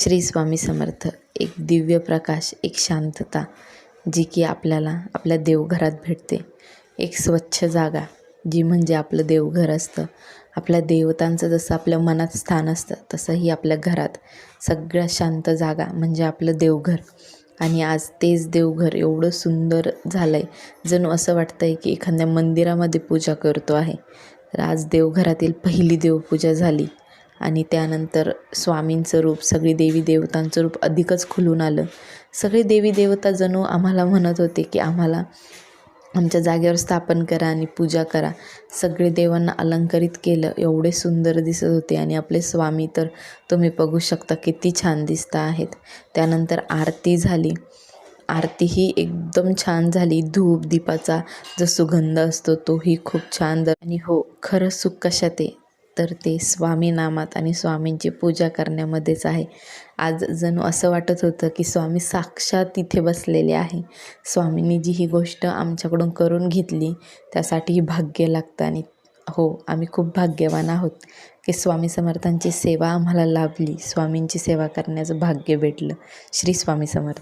श्री स्वामी समर्थ एक दिव्य प्रकाश एक शांतता जी की आपल्याला आपल्या देवघरात भेटते. एक स्वच्छ जागा जी म्हणजे आपलं देवघर असतं. आपल्या देवतांचं जसं आपल्या मनात स्थान असतं तसंही आपल्या घरात सगळ्यात शांत जागा म्हणजे आपलं देवघर. आणि आज तेच देवघर एवढं सुंदर झालं आहे जणू असं वाटतं आहे की एखाद्या मंदिरामध्ये पूजा करतो आहे. तर आज देवघरातील पहिली देवपूजा झाली. आणि त्यानंतर स्वामींचं रूप सगळी देवी देवतांचं रूप अधिकच खुलून आलं. सगळे देवी देवता जणू आम्हाला म्हणत होते की आम्हाला आमच्या जागेवर स्थापन करा आणि पूजा करा. सगळे देवांना अलंकारित केलं एवढे सुंदर दिसत होते आणि आपले स्वामी तर तुम्ही बघू शकता किती छान दिसता आहेत. त्यानंतर आरती झाली. आरती ही एकदम छान झाली. धूप दीपाचा जो सुगंध असतो तोही खूप छान आणि हो खरं सुख कशात आहे? तर ते स्वामी नामात आणि स्वामींची पूजा करण्यामध्येच आहे. आज जणू असं वाटत होतं की स्वामी साक्षात तिथे बसलेले आहे. स्वामींनी जी ही गोष्ट आमच्याकडून करून घेतली त्यासाठी भाग्य लागतं आणि हो आम्ही खूप भाग्यवान आहोत की स्वामी समर्थांची सेवा आम्हाला लाभली. स्वामींची सेवा करण्याचं भाग्य भेटलं. श्री स्वामी समर्थ.